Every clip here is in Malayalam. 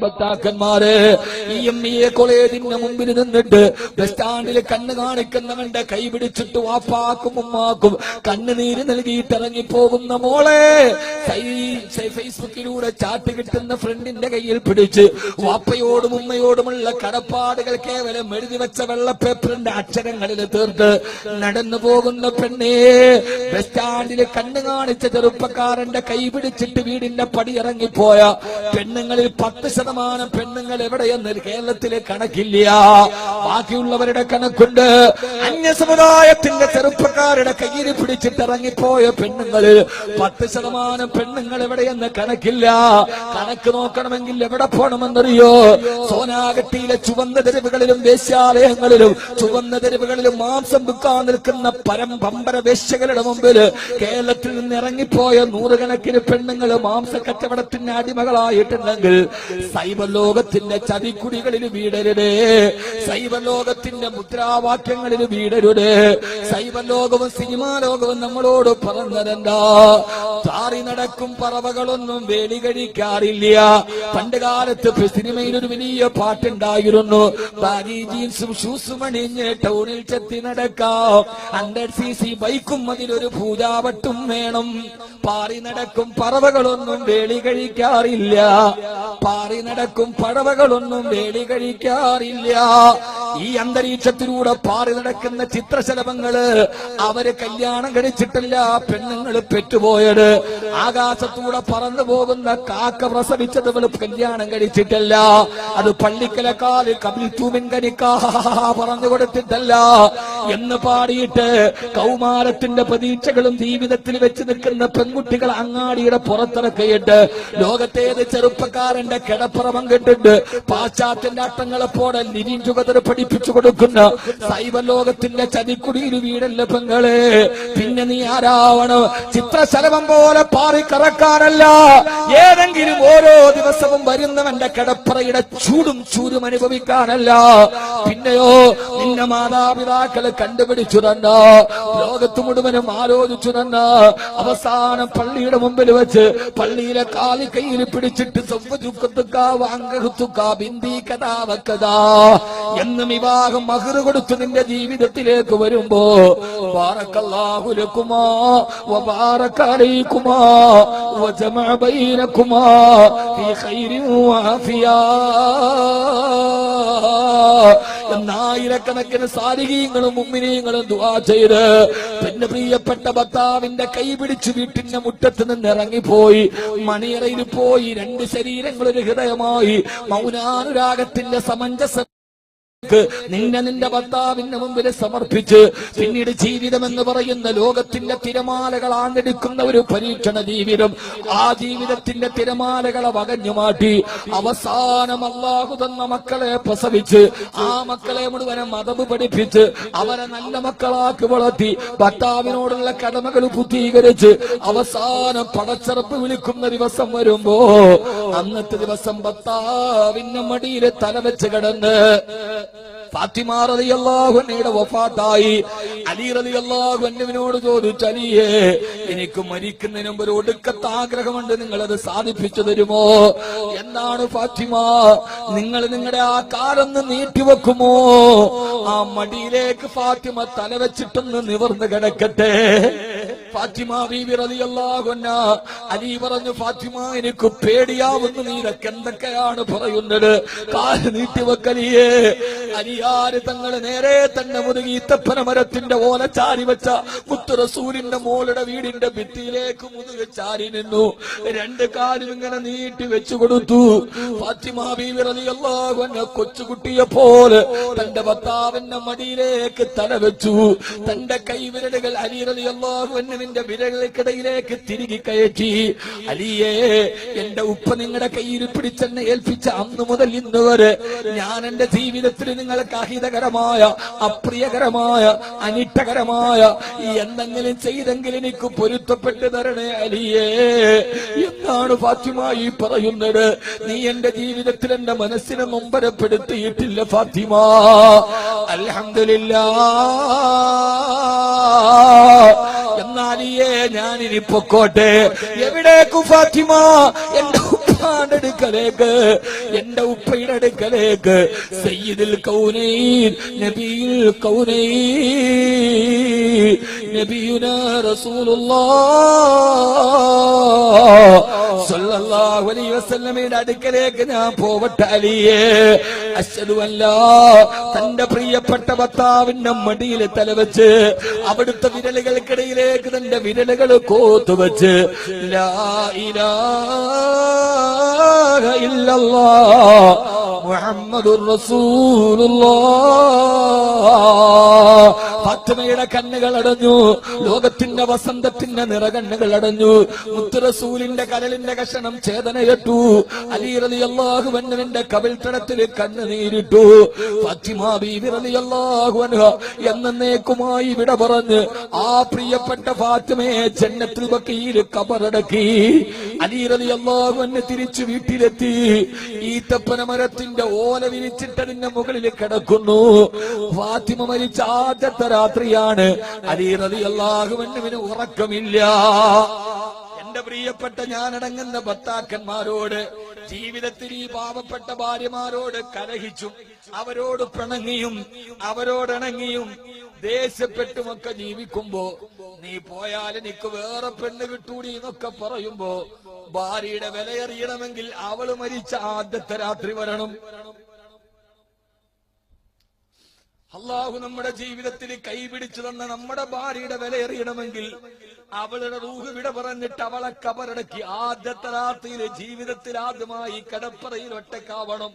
بتا کن مارے۔ എ കോളേജിന്റെ മുമ്പിൽ നിന്നിട്ട് ബസ് സ്റ്റാൻഡിൽ കണ്ണ് കാണിക്കുന്നവന്റെ കൈ പിടിച്ചിട്ട് വാപ്പാക്കും ഉമ്മാക്കും കണ്ണുനീര് നൽകിയിട്ട് ഇറങ്ങി പോകുന്ന മോളെ ഫേസ്ബുക്കിലൂടെ ചാറ്റ് കിട്ടുന്ന ഫ്രണ്ടിന്റെ കയ്യിൽ പിടിച്ച് വാപ്പയോടും ഉമ്മയോടുമുള്ള കടപ്പാടുകൾ കേവലം എഴുതി വെച്ച വെള്ള പേപ്പറിന്റെ അക്ഷരങ്ങളിൽ തീർത്ത് നടന്നു പോകുന്ന പെണ്ണേ. ബസ് സ്റ്റാൻഡിൽ കണ്ണ് കാണിച്ച ചെറുപ്പക്കാരന്റെ കൈ പിടിച്ചിട്ട് വീടിന്റെ പടി ഇറങ്ങിപ്പോയ പെണ്ണുങ്ങളിൽ പത്ത് ശതമാനം പെണ്ണുങ്ങൾ എവിടെയെന്ന് കേരളത്തിലെ കണക്കില്ല. ബാക്കിയുള്ളവരുടെ കണക്കുണ്ട്. അന്യ സമുദായത്തിന്റെ ചെറുപ്പക്കാരുടെ കയ്യിൽ പിടിച്ചിട്ട് ഇറങ്ങിപ്പോയ പെണ്ണുങ്ങളിൽ പത്ത് ശതമാനം പെണ്ണുങ്ങൾ എവിടെയെന്ന് കണക്കില്ല. കണക്ക് നോക്കണമെങ്കിൽ എവിടെ പോകണമെന്നറിയോ? സോനാഗട്ടിയിലെ ചുവന്ന തെരുവുകളിലും വേശ്യാലയങ്ങളിലും ചുവന്ന തെരുവുകളിലും മാംസം വിൽക്കാൻ നിൽക്കുന്ന പരമ്പര വേശ്യകളുടെ മുമ്പിൽ കേരളത്തിൽ നിന്ന് ഇറങ്ങിപ്പോയ നൂറുകണക്കിന് പെണ്ണുങ്ങൾ മാംസ കച്ചവടത്തിന് അടിമകളായിട്ടുണ്ടെങ്കിൽ സൈബർ ലോകത്തിന്റെ ചതിക്കുടികളിൽ വീടരുത്. സൈവലോകത്തിന്റെ മുദ്രാവാക്യങ്ങളിൽ വീടരുത്. സൈവലോകവും സിനിമാ ലോകവും നമ്മളോട് പറഞ്ഞതെന്താ? താറി നടക്കും പറവകളൊന്നും വേലി കഴിക്കാറില്ല. പണ്ട് കാലത്ത് സിനിമയിൽ ഒരു വലിയ പാട്ടുണ്ടായിരുന്നു. ബാഗി ജീൻസും ഷൂസും അണിഞ്ഞ് ടൗണിൽ ചെത്തി നടക്കാം. ഹൺഡ്രഡ് സി സി ബൈക്കും അതിലൊരു പൂജാവട്ടും വേണം. പാറി നടക്കും പറവകളൊന്നും വേളി കഴിക്കാറില്ല. പാറി നടക്കും. പടവകളൊന്നും വേളി കഴിക്കാറില്ല. ഈ അന്തരീക്ഷത്തിലൂടെ പാറി നടക്കുന്ന ചിത്രശലഭങ്ങൾ അവർ കല്യാണം കഴിച്ചിട്ടില്ല പെണ്ണുങ്ങൾ പെറ്റുപോയത്. ആകാശത്തൂടെ പറന്നു പോകുന്ന കാക്ക പ്രസവിച്ചത് കല്യാണം കഴിച്ചിട്ടല്ല. അത് പള്ളിക്കലക്കാൽ കപിൽ തൂമിൻ കനിക്കാ പറഞ്ഞു കൊടുത്തിട്ടല്ല എന്ന് പാടിയിട്ട് കൗമാരത്തിന്റെ പ്രതീക്ഷകളും ജീവിതത്തിൽ വെച്ച് നിൽക്കുന്ന പെൺകുട്ടികൾ അങ്ങാടിയുടെ പുറത്തിറക്കിയിട്ട് ലോകത്തേത് ചെറുപ്പക്കാരന്റെ കിടപ്പുറമം കെട്ടിട്ട് പാശ്ചാത്യന്റെ അട്ടങ്ങളെപ്പോടെ നിരീക്ഷുകതർ പഠിപ്പിച്ചു കൊടുക്കുന്ന സൈബർ ലോകത്തിന്റെ ചതിക്കുടിയിൽ വീടല്ല പെങ്ങളെ? പിന്നെ നീ ആരാവണം? ചിത്രശലഭം പോലെ പാറിക്കറക്കാനല്ല. ഏതെങ്കിലും ഓരോ ദിവസവും വരുന്നവന്റെ കിടപ്പറയുടെ ചൂടും ചൂരും അനുഭവിക്കാനല്ല. പിന്നെയോ നിന്റെ മാതാപിതാക്കൾ കണ്ടുപിടിച്ചു തന്ന. ലോകത്ത് മുഴുവനും ആലോചിച്ചു തന്ന. അവസാനം പള്ളിയുടെ മുമ്പിൽ വെച്ച് പള്ളിയിലെ കാലി കയ്യിൽ പിടിച്ചിട്ട് എന്ന് വിവാഹം മഹിറ് കൊടുത്തു നിന്റെ ജീവിതത്തിലേക്ക് വരുമ്പോ ബാറക്കല്ലാഹുലക്കുമാ വആഫിയാ എന്നായിരക്കണക്കിന് സാരികീയങ്ങളും ദുവാ ദുആ ചെയ്ത് പിന്നെ പ്രിയപ്പെട്ട ഭർത്താവിന്റെ കൈ പിടിച്ച് വീട്ടിന്റെ മുറ്റത്ത് നിന്ന് ഇറങ്ങിപ്പോയി. മണിയറയിൽ പോയി. രണ്ട് ശരീരങ്ങൾ ഒരു ഹൃദയമായി. മൗനാനുരാഗത്തിന്റെ സമഞ്ജസ നിന്നെ നിന്റെ ഭർത്താവിന്റെ മുമ്പിൽ സമർപ്പിച്ച് പിന്നീട് ജീവിതം എന്ന് പറയുന്ന ലോകത്തിന്റെ തിരമാലകൾ ആണ്ടെടുക്കുന്ന ഒരു പരീക്ഷണ ജീവിതം ആ ജീവിതത്തിന്റെ തിരമാലകളെ വകഞ്ഞു മാറ്റി അവസാനം അള്ളാഹു തന്ന മക്കളെ പ്രസവിച്ച് ആ മക്കളെ മുഴുവനെ മതബ് പഠിപ്പിച്ച് അവരെ നല്ല മക്കളാക്കി വളർത്തി ഭർത്താവിനോടുള്ള കടമകൾ പൂർത്തീകരിച്ച് അവസാനം പടച്ചെറുപ്പ് വിളിക്കുന്ന ദിവസം വരുമ്പോ അന്നത്തെ ദിവസം ഭർത്താവിന്റെ മടിയിൽ തല വെച്ച് കിടന്ന് ഫാത്തിമ റളിയല്ലാഹുവിന്റെ വഫാത്തായി. അലി റളിയല്ലാഹു അൻഹുവിനോട് ചോദിച്ചു അലിയേ എനിക്ക് മരിക്കുന്നതിന് മുമ്പ് ഒരു ഒടുക്കത്തെ ആഗ്രഹമുണ്ട്. നിങ്ങൾ അത് സാധിപ്പിച്ചു തരുമോ? എന്നാണ് ഫാത്തിമ? നിങ്ങൾ നിങ്ങളുടെ ആ കാലൊന്ന് നീട്ടിവെക്കുമോ ആ മടിയിലേക്ക് ഫാത്തിമ തലവെച്ചിട്ടൊന്ന് നിവർന്നു കിടക്കട്ടെ. ഫാത്തിമ ബീബി റളിയല്ലാഹു അൻഹ അലി പറഞ്ഞു ഫാത്തിമ എനിക്ക് പേടിയാവുന്നു. നീ എന്തൊക്കെയാണ് പറയുന്നത്? കാൽ നീട്ടിവെക്കലിയേ അലിയാര് തങ്ങൾ നേരെ തന്നെ മുതുകി ഈത്തപ്പന മരത്തിന്റെ ഓല ചാരി വെച്ച മുത്തു റസൂലിന്റെ മോളുടെ വീടിന്റെ ഭിത്തിയിലേക്ക് മുതുക ചാരി നിന്നു. രണ്ട് കാലും ഇങ്ങനെ നീട്ടി വെച്ചു കൊടുത്തു. കൊച്ചുകുട്ടിയെ പോലെ തന്റെ ഭർത്താവിന്റെ മടിയിലേക്ക് തല വെച്ചു. തന്റെ കൈവിരലുകൾ അലി അള്ളാഹുവിന്റെ വിരലുകൾക്കിടയിലേക്ക് തിരികെ കയറ്റി. അലിയേ എന്റെ ഉപ്പ നിങ്ങളുടെ കയ്യിൽ പിടിച്ചെന്നെ ഏൽപ്പിച്ച അന്ന് മുതൽ ഇന്ന് വരെ ഞാൻ എന്റെ ജീവിതത്തിൽ നിങ്ങൾക്ക് അഹിതകരമായ അപ്രിയകരമായ അനിഷ്ടകരമായ എന്തെങ്കിലും ചെയ്തെങ്കിൽ എനിക്ക് പൊരുത്തപ്പെട്ട് തരണേ അലിയേ. എന്നാണ് ഫാത്തിമ ഈ പറയുന്നത്. നീ എന്റെ ജീവിതത്തിൽ എന്റെ മനസ്സിനെ നൊമ്പരപ്പെടുത്തിയിട്ടില്ല ഫാത്തിമ. അൽഹംദുലില്ലാ. എന്നാലിയേ ഞാനിനി പൊക്കോട്ടെ. എവിടേക്കു ഫാത്തിമ? എന്റെ ഉപ്പാന്റെ അടുക്കലേക്ക് എന്റെ ഉപ്പയുടെ അടുക്കലേക്ക് സയ്യിദുൽ കൗനൈൻ നബിയിൽ കൗനൈൻ നബിയുന റസൂലുള്ളാഹ്. സല്ലല്ലാഹു അലൈഹി വസല്ലമയുടെ അടുക്കലേക്ക് ഞാൻ പോവട്ടെ അശ്ഹദു അല്ലാ തന്റെ പ്രിയപ്പെട്ട ഭർത്താവിന്റെ മടിയിൽ തലവെച്ച് അവിടുത്തെ വിരലുകൾക്കിടയിലേക്ക് തന്റെ വിരലുകൾ കോത്തുവെച്ച് മുഹമ്മദുർ റസൂലുള്ളാഹ് ഫാത്തിമയുടെ കണ്ണുകൾ അടഞ്ഞു ലോകത്തിന്റെ വസന്തത്തിന്റെ നിറകണ്ണുകൾ അടഞ്ഞു മുത്തുറസൂലിന്റെ കരളിന്റെ കഷണം ചേതനയട്ടു അലി റലി അള്ളാഹു വന്നവന്റെ കവിൾത്തടത്തിൽ കണ്ണുനീരിട്ടു ഫാത്തിമ ബീവി റലി അള്ളാഹു എന്നേക്കുമായി വിട പറഞ്ഞ് ആ പ്രിയപ്പെട്ട ഫാത്തിമയെ ജന്നത്തിൽ വക്കീൽ കബറടക്കി. അലി റലി അള്ളാഹു തിരിച്ചു വീട്ടിലെത്തി. ഈത്തപ്പന മരത്തിന്റെ ഓല വിരിച്ചിട്ടതിന്റെ മുകളിൽ കിടക്കുന്നു. ഫാത്തിമ മരിച്ച ആദ്യത്തെ രാത്രിയാണ്. അലി റലി അള്ളാഹുവിന് ഉറക്കമില്ല. എന്റെ പ്രിയപ്പെട്ട ഞാനടങ്ങുന്ന ഭർത്താക്കന്മാരോട് ജീവിതത്തിൽ ഈ പാവപ്പെട്ട ഭാര്യമാരോട് കലഹിച്ചും അവരോട് പിണങ്ങിയും അവരോടിണങ്ങിയും ദേഷ്യപ്പെട്ടുമൊക്കെ ജീവിക്കുമ്പോ നീ പോയാൽ എനിക്ക് വേറെ പെണ്ണ് കിട്ടൂടി എന്നൊക്കെ പറയുമ്പോ ഭാര്യയുടെ വിലയറിയണമെങ്കിൽ അവൾ മരിച്ച ആദ്യത്തെ രാത്രി വരണം. അള്ളാഹു നമ്മുടെ ജീവിതത്തിൽ കൈപിടിച്ചു തന്ന നമ്മുടെ ഭാര്യയുടെ വില എറിയണമെങ്കിൽ അവളുടെ റൂഹ് വിട പറഞ്ഞിട്ട് അവളെ കബറടക്കി ആദ്യത്തെ രാത്രിയിലെ ജീവിതത്തിൽ ആദ്യമായി കടപ്പറയിൽ ഒറ്റക്കാവണം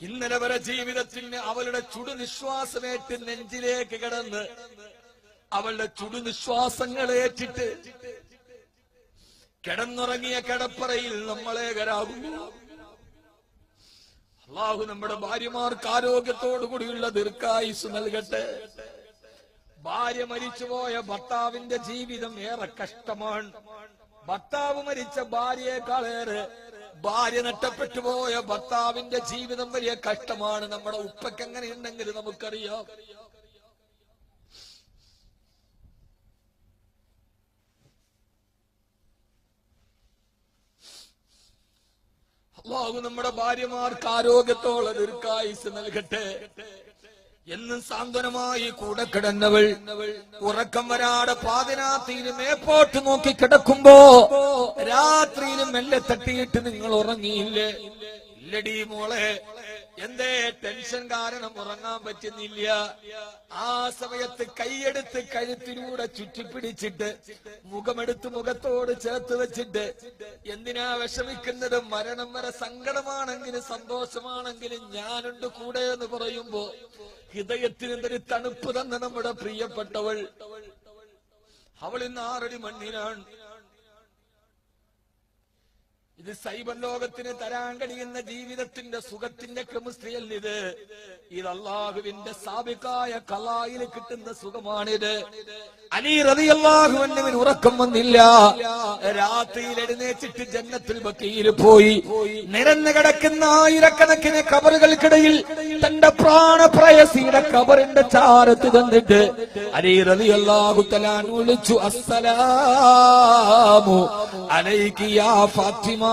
ഇന്നലെ വരെ ജീവിതത്തിന് അവളുടെ ചുടുനിശ്വാസമേറ്റ് നെഞ്ചിലേക്ക് കിടന്ന് അവളുടെ ചുടുനിശ്വാസങ്ങളേറ്റിട്ട് കിടന്നുറങ്ങിയ കടപ്പറയിൽ നമ്മളെ കരാകുന്നു അള്ളാഹു നമ്മുടെ ഭാര്യമാർക്ക് ആരോഗ്യത്തോടു കൂടിയുള്ള ദീർഘായുസ് നൽകട്ടെ. ഭാര്യ മരിച്ചുപോയ ഭർത്താവിന്റെ ജീവിതം ഏറെ കഷ്ടമാണ്. ഭർത്താവ് മരിച്ച ഭാര്യയെക്കാളേറെ ഭാര്യ നഷ്ടപ്പെട്ടു പോയ ഭർത്താവിന്റെ ജീവിതം വലിയ കഷ്ടമാണ്. നമ്മുടെ ഉപ്പയ്ക്ക് എങ്ങനെ ഉണ്ടെങ്കിൽ നമുക്കറിയാം. അള്ളാഹു നമ്മുടെ ഭാര്യമാർക്ക് ആരോഗ്യത്തോളം ദീർഘായുസ് നൽകട്ടെ. എന്നും സാന്ത്വനമായി കൂടെ കിടന്നവൾ ഉറക്കം വരാടെ പാതിരാത്രിയിലും മേപ്പോട്ട് നോക്കി കിടക്കുമ്പോ രാത്രിയിലും മെല്ലെ തട്ടിയിട്ട് നിങ്ങൾ ഉറങ്ങിയില്ലേ? ഇല്ലടി മോളെ എന്തേ ടെൻഷൻ കാരണം ഉറങ്ങാൻ പറ്റുന്നില്ല. ആ സമയത്ത് കൈയെടുത്ത് കഴുത്തിലൂടെ ചുറ്റിപ്പിടിച്ചിട്ട് മുഖമെടുത്ത് മുഖത്തോട് ചേർത്ത് വെച്ചിട്ട് എന്തിനാ വിഷമിക്കുന്നത്? മരണം വരെ സങ്കടമാണെങ്കിലും സന്തോഷമാണെങ്കിലും ഞാനുണ്ട് കൂടെ എന്ന് പറയുമ്പോ ഹൃദയത്തിന് എന്തൊരു തണുപ്പ് തന്ന നമ്മുടെ പ്രിയപ്പെട്ടവൾ. അവൾ ഇന്ന് ആറടി മണ്ണിലാണ്. ഇത് സൈബർ ലോകത്തിന് തരാൻ കഴിയുന്ന ജീവിതത്തിന്റെ സുഖത്തിന്റെ കെമിസ്ട്രിയല്ല ഇത് ഇത് അള്ളാഹുവിന്റെ സാബിക്കായ കലായിൽ കിട്ടുന്ന സുഖമാണിത്. അലി റതി അള്ളാഹുവിന് ഉറക്കം വന്നില്ല. രാത്രിയിൽ എഴുന്നേച്ചിട്ട് ജന്നത്തിൽ ബക്കിയിൽ പോയി. നിരന്ന് കിടക്കുന്ന ആയിരക്കണക്കിന് കബറുകൾക്കിടയിൽ തന്റെ പ്രാണപ്രയസിയുടെ കബറിന്റെ ചാരത്ത് തന്നിട്ട് അലി റതി അള്ളാഹു തലാൻ വിളിച്ചു അസ്സലാമു അലൈക്കിയ ഫാത്തിമ.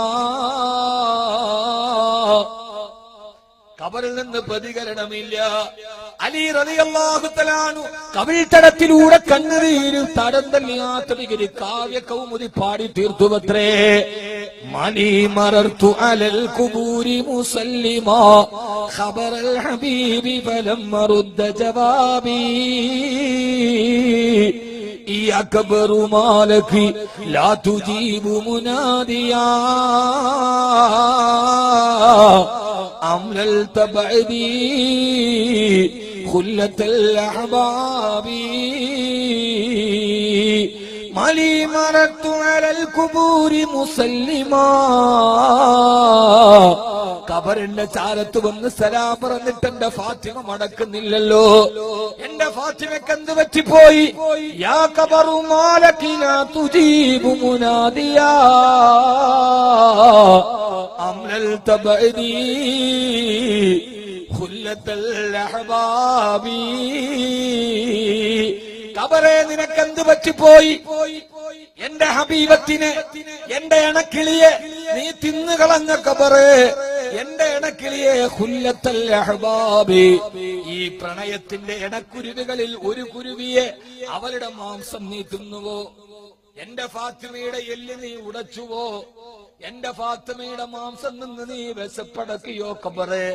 കബറിൽ നിന്ന് പ്രതികരണമില്ല. അലി റളിയല്ലാഹു കവിൾത്തടത്തിലൂടെ കണ്ണുനീര് തടം തല്ലിയാത്തൊരു കാവ്യ കൗമുദി പാടി തീർത്തുവത്രേ. മണി മറർത്തു അലൽ കുബൂരി മുസല്ലിമാ ഖബറൽ ഹബീബി ഫലം മറുദ്ദ ജവാബി. أكبر مالك لا تجيب مناديا أمر التبعدي خلة الأحباب മലി അലൽ കുബൂരി മുസല്ലിമാ. കബറിന്റെ ചാരത്ത് വന്ന് സലാം പറഞ്ഞിട്ട് എന്റെ ഫാത്തിമ മടക്കുന്നില്ലല്ലോ. എന്റെ ഫാത്തിമക്ക് എന്ത് പറ്റിപ്പോയി? യാ കബറു മാലക്കിന തുജീബു മുനാദിയാ. അമലൽ തബരീ ഖുല്ലത്തൽ അഹ്ബാബീ. കബറെ നിനക്കെന്ത് പറ്റിപ്പോയി? എന്റെ ഹബീബത്തിന് എന്റെ ഇണക്കിളിയെ നീ തിന്നു കളഞ്ഞ കബറെ. എന്റെ ഇണക്കിളിയെ ഹുല്ലത്തൽ അഹ്ബാബി. ഈ പ്രണയത്തിന്റെ ഇണക്കുരുവികളിൽ ഒരു കുരുവിയെ അവരുടെ മാംസം നീ തിന്നുവോ? എന്റെ ഫാത്തിമയുടെ എല്ല് നീ ഉടച്ചുവോ? എന്റെ ഫാത്തിമയുടെ മാംസം നിന്ന് നീ വിശപ്പടക്കിയോ കബറെ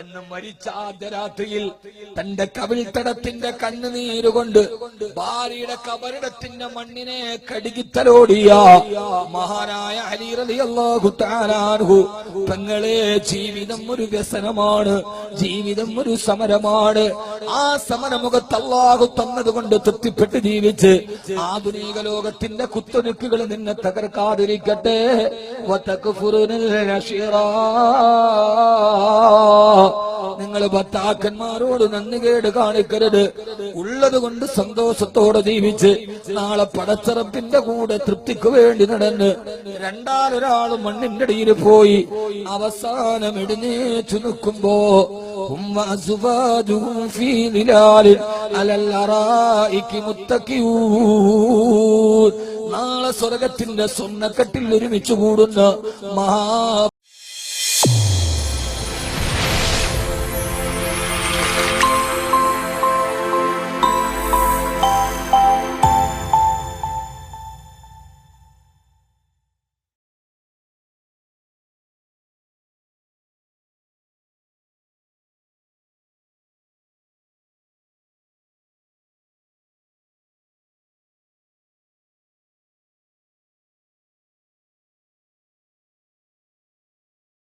എന്ന് മരിച്ച ആദ്യ രാത്രിയിൽ തന്റെ കവിൾത്തടത്തിന്റെ കണ്ണുനീരുകൊണ്ട് ഭാര്യയുടെ കബറിടത്തിന്റെ മണ്ണിനെ കടുകിത്തലോടിയ മഹാനായ അലിറലിയല്ലാഹു താലാൻഹു തങ്ങളെ ജീവിതം ഒരു വ്യസനമാണ് ജീവിതം ഒരു സമരമാണ് ആ സമരമുഖത്ത് അള്ളാഹു തന്നതുകൊണ്ട് തൃപ്തിപ്പെട്ട് ജീവിച്ച് ആധുനിക ലോകത്തിന്റെ കുത്തൊഴുക്കുകൾ നിന്നെ തകർക്കാതിരിക്കട്ടെ. നിങ്ങൾ ഭർത്താക്കന്മാരോട് നന്ദികേട് കാണിക്കരുത് ഉള്ളത് കൊണ്ട് സന്തോഷത്തോടെ ജീവിച്ച് നാളെ പടച്ചറപ്പിന്റെ കൂടെ തൃപ്തിക്ക് വേണ്ടി നടന്ന് രണ്ടാലൊരാൾ മണ്ണിന്റെ അടിയിൽ പോയി അവസാനം ഇടിഞ്ഞേ നിൽക്കുമ്പോ ഉമ്മ അസുവാജുഹും ഫീ ظلال അലൽ الأرائك متكئون. നാളെ സ്വർഗത്തിന്റെ സ്വർണക്കെട്ടിൽ ഒരുമിച്ച് കൂടുന്ന മഹാ